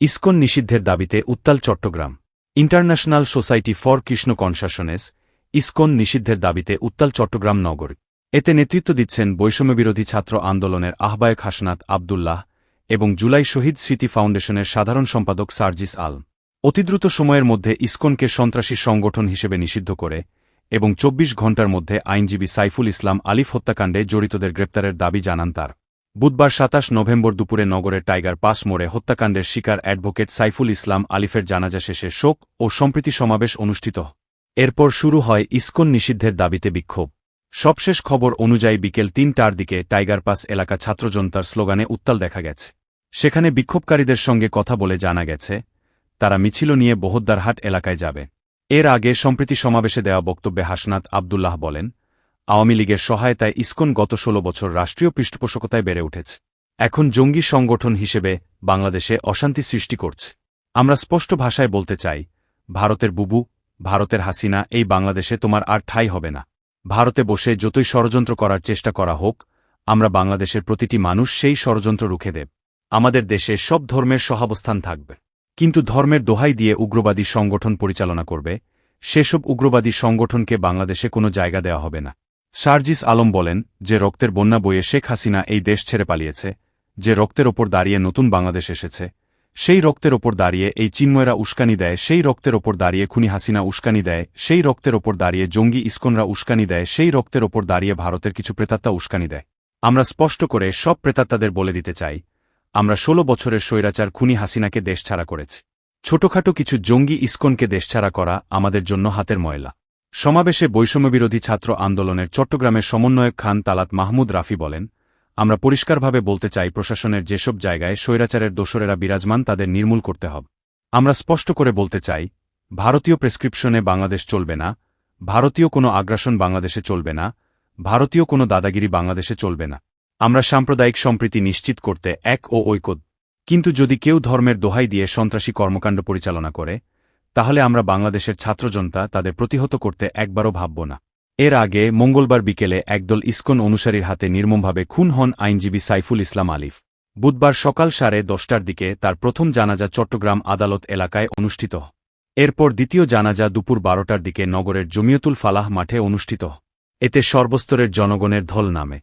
ISKCON নিষিদ্ধের দাবিতে উত্তাল Chattogram. International society for Krishna consciousness, ISKCON নিষিদ্ধের দাবিতে উত্তাল চট্টগ্রাম নগরী। এতে নেতৃত্ব দিচ্ছেন বৈষম্যবিরোধী ছাত্র আন্দোলনের আহ্বায়ক হাসনাত আবদুল্লাহ এবং জুলাই শহীদ স্মৃতি ফাউন্ডেশনের সাধারণ সম্পাদক সার্জিস আল। অতিদ্রুত সময়ের মধ্যে ইসকনকে সন্ত্রাসী সংগঠন হিসেবে নিষিদ্ধ করে এবং চব্বিশ ঘণ্টার মধ্যে আইনজীবী সাইফুল ইসলাম আলিফ হত্যাকাণ্ডে জড়িতদের গ্রেপ্তারের দাবি জানান তার। বুধবার সাতাশ নভেম্বর দুপুরে নগরের টাইগার পাস মোড়ে হত্যাকাণ্ডের শিকার অ্যাডভোকেট সাইফুল ইসলাম আলিফের জানাজা শেষে শোক ও সম্প্রীতি সমাবেশ অনুষ্ঠিত। এরপর শুরু হয় ইস্কন নিষিদ্ধের দাবিতে বিক্ষোভ। সবশেষ খবর অনুযায়ী বিকেল তিনটার দিকে টাইগার পাস এলাকা ছাত্রজনতার স্লোগানে উত্তাল দেখা গেছে। সেখানে বিক্ষোভকারীদের সঙ্গে কথা বলে জানা গেছে, তারা মিছিল নিয়ে বহদ্দারহাট এলাকায় যাবে। এর আগে সম্প্রীতি সমাবেশে দেওয়া বক্তব্যে হাসনাত আবদুল্লাহ বলেন আওয়ামী লীগের সহায়তায় ইসকন গত ১৬ বছর রাষ্ট্রীয় পৃষ্ঠপোষকতায় বেড়ে উঠেছে। এখন জঙ্গি সংগঠন হিসেবে বাংলাদেশে অশান্তি সৃষ্টি করছে। আমরা স্পষ্ট ভাষায় বলতে চাই, ভারতের বুবু, ভারতের হাসিনা, এই বাংলাদেশে তোমার আর ঠাই হবে না। ভারতে বসে যতই ষড়যন্ত্র করার চেষ্টা করা হোক, আমরা বাংলাদেশের প্রতিটি মানুষ সেই ষড়যন্ত্র রুখে দেব। আমাদের দেশে সব ধর্মের সহাবস্থান থাকবে। কিন্তু ধর্মের দোহাই দিয়ে উগ্রবাদী সংগঠন পরিচালনা করবে, সেসব উগ্রবাদী সংগঠনকে বাংলাদেশে কোনো জায়গা দেওয়া হবে না। সার্জিস আলম বলেন যে রক্তের বন্যা বয়ে শেখ হাসিনা এই দেশ ছেড়ে পালিয়েছে, যে রক্তের ওপর দাঁড়িয়ে নতুন বাংলাদেশ এসেছে। সেই রক্তের ওপর দাঁড়িয়ে এই চিন্ময়রা উস্কানি দেয়, সেই রক্তের ওপর দাঁড়িয়ে খুনি হাসিনা উস্কানি দেয়, সেই রক্তের ওপর দাঁড়িয়ে জঙ্গি ইস্কনরা উস্কানি দেয়, সেই রক্তের ওপর দাঁড়িয়ে ভারতের কিছু প্রেতাত্মা উস্কানি দেয়। আমরা স্পষ্ট করে সব প্রেতাত্মাদের বলে দিতে চাই, আমরা ষোলো বছরের স্বৈরাচার খুনি হাসিনাকে দেশ ছাড়া করেছি। ছোটখাটো কিছু জঙ্গি ইস্কনকে দেশছাড়া করা আমাদের জন্য হাতের ময়লা। সমাবেশে বৈষম্যবিরোধী ছাত্র আন্দোলনের চট্টগ্রামের সমন্বয়ক খান তালাত মাহমুদ রাফি বলেন, আমরা পরিষ্কারভাবে বলতে চাই প্রশাসনের যেসব জায়গায় স্বৈরাচারের দোসরেরা বিরাজমান তাদের নির্মূল করতে হবে। আমরা স্পষ্ট করে বলতে চাই, ভারতীয় প্রেসক্রিপশনে বাংলাদেশ চলবে না, ভারতীয় কোনো আগ্রাসন বাংলাদেশে চলবে না, ভারতীয় কোনো দাদাগিরি বাংলাদেশে চলবে না। আমরা সাম্প্রদায়িক সম্প্রীতি নিশ্চিত করতে এক ও ঐক্য কিন্তু যদি কেউ ধর্মের দোহাই দিয়ে সন্ত্রাসী কর্মকাণ্ড পরিচালনা করে তাহলে আমরা বাংলাদেশের ছাত্রজনতা তাদের প্রতিহত করতে একবারও ভাবব না। এর আগে মঙ্গলবার বিকেলে একদল ইস্কন অনুসারীর হাতে নির্মমভাবে খুন হন আইনজীবী সাইফুল ইসলাম আলিফ। বুধবার সকাল সাড়ে দশটার দিকে তার প্রথম জানাজা চট্টগ্রাম আদালত এলাকায় অনুষ্ঠিত এরপর দ্বিতীয় জানাজা দুপুর বারোটার দিকে নগরের জমিয়তুল ফালাহ মাঠে অনুষ্ঠিত এতে সর্বস্তরের জনগণের ধল নামে।